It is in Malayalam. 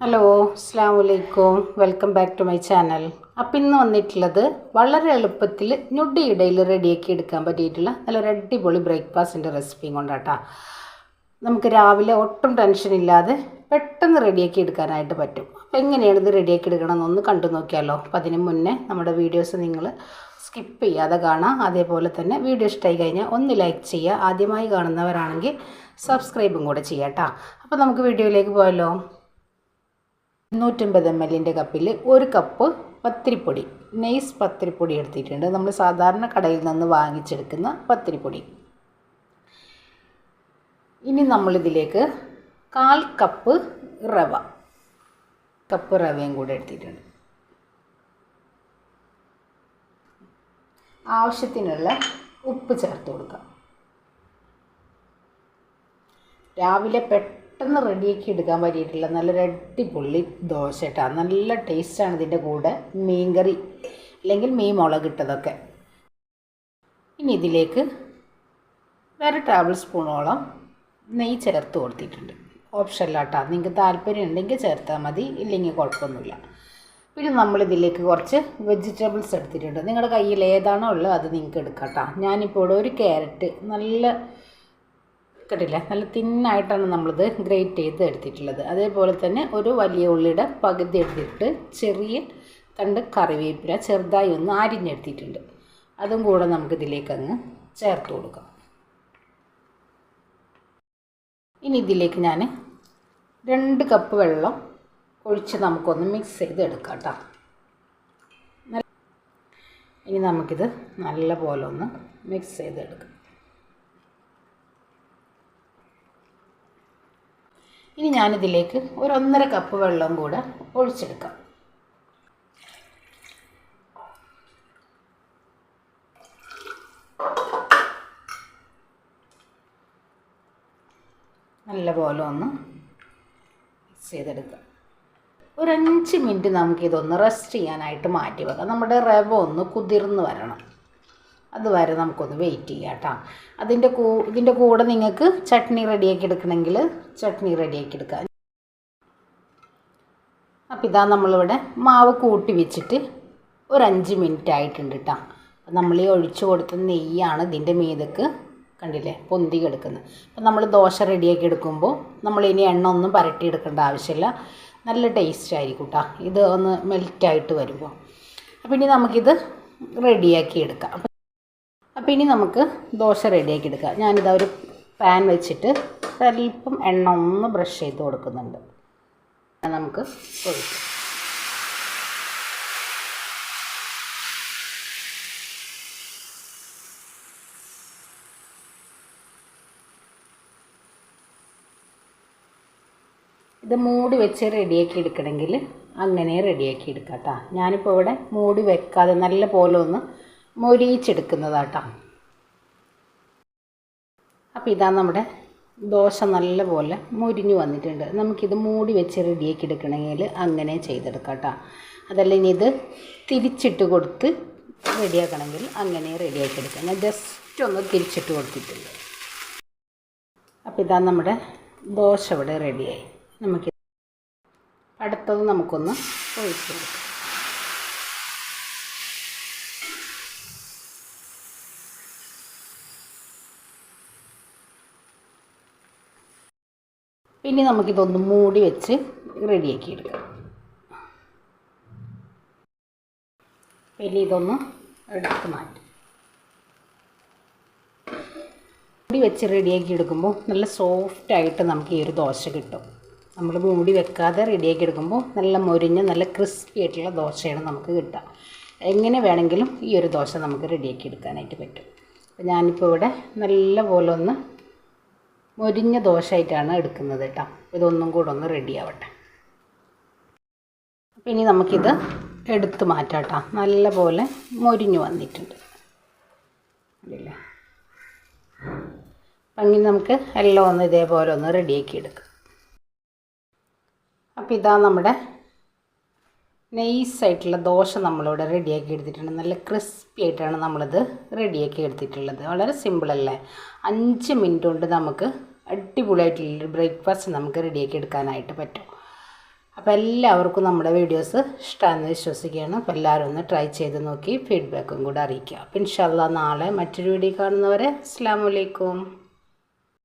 ഹലോ അസ്സാം വലൈക്കും welcome back to my channel അപ്പം ഇന്ന് വന്നിട്ടുള്ളത് വളരെ എളുപ്പത്തിൽ ഞൊടിയിടയിൽ റെഡിയാക്കി എടുക്കാൻ പറ്റിയിട്ടുള്ള നല്ലൊരു അടിപൊളി ബ്രേക്ക്ഫാസ്റ്റിന്റെ റെസിപ്പിയും കൊണ്ടാട്ടാ. നമുക്ക് രാവിലെ ഒട്ടും ടെൻഷൻ ഇല്ലാതെ പെട്ടെന്ന് റെഡിയാക്കി എടുക്കാനായിട്ട് പറ്റും. അപ്പോൾ എങ്ങനെയാണ് ഇത് റെഡിയാക്കി എടുക്കണമെന്നൊന്ന് കണ്ടു നോക്കിയാലോ. അപ്പം അതിന് മുന്നേ നമ്മുടെ വീഡിയോസ് നിങ്ങൾ സ്കിപ്പ് ചെയ്യാതെ കാണാം. അതേപോലെ തന്നെ വീഡിയോ ഇഷ്ടമായി കഴിഞ്ഞാൽ ഒന്ന് ലൈക്ക് ചെയ്യുക. ആദ്യമായി കാണുന്നവരാണെങ്കിൽ സബ്സ്ക്രൈബും കൂടെ ചെയ്യാം കേട്ടോ അപ്പോൾ നമുക്ക് വീഡിയോയിലേക്ക് പോയാലോ. നൂറ്റമ്പത് എം എല്ലിന്റെ കപ്പിൽ ഒരു കപ്പ് പത്തിരിപ്പൊടി നെയ്സ് പത്തിരിപ്പൊടി എടുത്തിട്ടുണ്ട്. നമ്മൾ സാധാരണ കടയിൽ നിന്ന് വാങ്ങിച്ചെടുക്കുന്ന പത്തിരിപ്പൊടി. ഇനി നമ്മളിതിലേക്ക് കാൽ കപ്പ് റവ കപ്പ് റവയും കൂടെ എടുത്തിട്ടുണ്ട്. ആവശ്യത്തിനുള്ള ഉപ്പ് ചേർത്ത് കൊടുക്കാം. രാവിലെ പെട്ടെന്ന് റെഡിയാക്കി എടുക്കാൻ പറ്റിയിട്ടുള്ള നല്ലൊരു അടിപൊളി ദോശ കേട്ടോ. നല്ല ടേസ്റ്റാണ് ഇതിന്റെ കൂടെ മീൻ കറി അല്ലെങ്കിൽ മീൻ മുളക് ഇട്ടതൊക്കെ. ഇനി ഇതിലേക്ക് വേറെ ടേബിൾ സ്പൂണോളം നെയ്യ് ചേർത്ത് കൊടുത്തിട്ടുണ്ട്. ഓപ്ഷനിലാട്ടോ നിങ്ങൾക്ക് താല്പര്യം ഉണ്ടെങ്കിൽ ചേർത്താൽ മതി ഇല്ലെങ്കിൽ കുഴപ്പമൊന്നുമില്ല. പിന്നെ നമ്മളിതിലേക്ക് കുറച്ച് വെജിറ്റബിൾസ് എടുത്തിട്ടുണ്ട്. നിങ്ങളുടെ കയ്യിൽ ഏതാണോ ഉള്ളത് അത് നിങ്ങൾക്ക് എടുക്കാം കേട്ടോ. ഞാനിപ്പോൾ ഇവിടെ ഒരു ക്യാരറ്റ് നല്ല കണ്ടില്ലേ? നല്ല തിന്നായിട്ടാണ് നമ്മളിത് ഗ്രേറ്റ് ചെയ്ത് എടുത്തിട്ടുള്ളത്. അതേപോലെ തന്നെ ഒരു വലിയ ഉള്ളിയുടെ പകുതി എടുത്തിട്ട് ചെറിയ തണ്ട് കറിവേപ്പില ചെറുതായി ഒന്ന് അരിഞ്ഞെടുത്തിട്ടുണ്ട്. അതും കൂടെ നമുക്ക് ഇതിലേക്ക് അങ്ങ് ചേർത്ത് കൊടുക്കാം. ഇനി ഇതിലേക്ക് ഞാൻ രണ്ട് കപ്പ് വെള്ളം ഒഴിച്ച് നമുക്കൊന്ന് മിക്സ് ചെയ്ത് എടുക്കാം കേട്ടോ. ഇനി നമുക്കിത് നല്ല പോലെ ഒന്ന് മിക്സ് ചെയ്തെടുക്കാം. ഇനി ഞാനിതിലേക്ക് ഒരു ഒന്നര കപ്പ് വെള്ളം കൂടെ ഒഴിച്ചെടുക്കാം. നല്ലപോലെ ഒന്ന് മിക്സ് ചെയ്തെടുക്കാം. ഒരു അഞ്ച് മിനിറ്റ് നമുക്കിതൊന്ന് റെസ്റ്റ് ചെയ്യാനായിട്ട് മാറ്റി വെക്കാം നമ്മുടെ റവ ഒന്ന് കുതിർന്ന് വരണം. അതുവരെ നമുക്കൊന്ന് വെയിറ്റ് ചെയ്യാം കേട്ടോ അതിന്റെ കൂ ഇതിന്റെ കൂടെ നിങ്ങൾക്ക് ചട്നി റെഡിയാക്കി എടുക്കണമെങ്കിൽ ചട്നി റെഡിയാക്കി എടുക്കാം. അപ്പോൾ ഇതാ നമ്മളിവിടെ മാവ് കൂട്ടി വെച്ചിട്ട് ഒരു അഞ്ച് മിനിറ്റ് ആയിട്ടുണ്ട് കേട്ടോ അപ്പം നമ്മൾ ഈ ഒഴിച്ചു കൊടുത്ത നെയ്യാണ് ഇതിന്റെ മീതക്ക് കണ്ടില്ലേ പൊന്തി കിടക്കുന്നത്. അപ്പം നമ്മൾ ദോശ റെഡിയാക്കി എടുക്കുമ്പോൾ നമ്മൾ ഇനി എണ്ണ ഒന്നും പരട്ടി എടുക്കേണ്ട ആവശ്യമില്ല. നല്ല ടേസ്റ്റ് ആയിരിക്കും കേട്ടോ ഇത് ഒന്ന് മെൽറ്റായിട്ട് വരുമ്പോൾ. അപ്പം ഇനി നമുക്കിത് റെഡിയാക്കി എടുക്കാം. അപ്പം അപ്പോൾ ഇനി നമുക്ക് ദോശ റെഡിയാക്കി എടുക്കാം. ഞാനിതാ ഒരു പാൻ വെച്ചിട്ട് സ്വല്പം എണ്ണ ഒന്ന് ബ്രഷ് ചെയ്ത് കൊടുക്കുന്നുണ്ട്. നമുക്ക് ഒഴിക്കാം. ഇത് മൂടി വെച്ച് റെഡിയാക്കി എടുക്കണമെങ്കിൽ അങ്ങനെ റെഡിയാക്കി എടുക്കാം കേട്ടോ ഞാനിപ്പോൾ ഇവിടെ മൂടി വെക്കാതെ നല്ല പോലെ ഒന്ന് മൊരിയിച്ചെടുക്കുന്നതാട്ടോ. അപ്പോൾ ഇതാ നമ്മുടെ ദോശ നല്ലപോലെ മുരിഞ്ഞു വന്നിട്ടുണ്ട്. നമുക്കിത് മൂടി വെച്ച് റെഡിയാക്കി എടുക്കണമെങ്കിൽ അങ്ങനെ ചെയ്തെടുക്കാം കേട്ടോ അതല്ല ഇനി ഇത് തിരിച്ചിട്ട് കൊടുത്ത് റെഡിയാക്കണമെങ്കിൽ അങ്ങനെ റെഡിയാക്കി എടുക്കാം. ഞാൻ ജസ്റ്റ് ഒന്ന് തിരിച്ചിട്ട് കൊടുത്തിട്ടുണ്ട്. അപ്പോൾ ഇതാ നമ്മുടെ ദോശ ഇവിടെ റെഡിയായി നമുക്ക് അടുത്തത് നമുക്കൊന്ന് ഒഴിച്ചു കൊടുക്കാം പിന്നെ നമുക്കിതൊന്ന് മൂടി വെച്ച് റെഡിയാക്കി എടുക്കാം. പിന്നെ ഇതൊന്ന് എടുത്ത് മാറ്റും. മൂടി വെച്ച് റെഡിയാക്കി എടുക്കുമ്പോൾ നല്ല സോഫ്റ്റായിട്ട് നമുക്ക് ഈ ഒരു ദോശ കിട്ടും. നമ്മൾ മൂടി വെക്കാതെ റെഡിയാക്കി എടുക്കുമ്പോൾ നല്ല മൊരിഞ്ഞ് നല്ല ക്രിസ്പി ആയിട്ടുള്ള ദോശയാണ് നമുക്ക് കിട്ടുക. എങ്ങനെ വേണമെങ്കിലും ഈ ഒരു ദോശ നമുക്ക് റെഡിയാക്കി എടുക്കാനായിട്ട് പറ്റും. അപ്പോൾ ഞാനിപ്പോൾ ഇവിടെ നല്ല പോലെ ഒന്ന് മൊരിഞ്ഞ ദോശയായിട്ടാണ് എടുക്കുന്നത് കേട്ടോ. ഇതൊന്നും കൂടെ ഒന്ന് റെഡി ആവട്ടെ. അപ്പം ഇനി നമുക്കിത് എടുത്ത് മാറ്റാം കേട്ടോ. നല്ല പോലെ മൊരിഞ്ഞു വന്നിട്ടുണ്ട്. അല്ലേ അപ്പം അങ്ങനെ നമുക്ക് എല്ലാം ഒന്ന് ഇതേപോലെ ഒന്ന് റെഡിയാക്കി എടുക്കാം. അപ്പം ഇതാ നമ്മുടെ നൈസായിട്ടുള്ള ദോശ നമ്മളിവിടെ റെഡിയാക്കി എടുത്തിട്ടുണ്ട്. നല്ല ക്രിസ്പി ആയിട്ടാണ് നമ്മളിത് റെഡിയാക്കി എടുത്തിട്ടുള്ളത്. വളരെ സിമ്പിളല്ലേ അഞ്ച് മിനിറ്റ് കൊണ്ട് നമുക്ക് അടിപൊളിയായിട്ടുള്ളൊരു ബ്രേക്ക്ഫാസ്റ്റ് നമുക്ക് റെഡിയാക്കി എടുക്കാനായിട്ട് പറ്റും. അപ്പോൾ എല്ലാവർക്കും നമ്മുടെ വീഡിയോസ് ഇഷ്ടമാണെന്ന് വിശ്വസിക്കുകയാണ്. അപ്പോൾ എല്ലാവരും ഒന്ന് ട്രൈ ചെയ്ത് നോക്കി ഫീഡ്ബാക്കും കൂടെ അറിയിക്കുക. അപ്പോൾ ഇൻഷാല്ല നാളെ മറ്റൊരു വീഡിയോ കാണുന്നവരെ അസ്സാം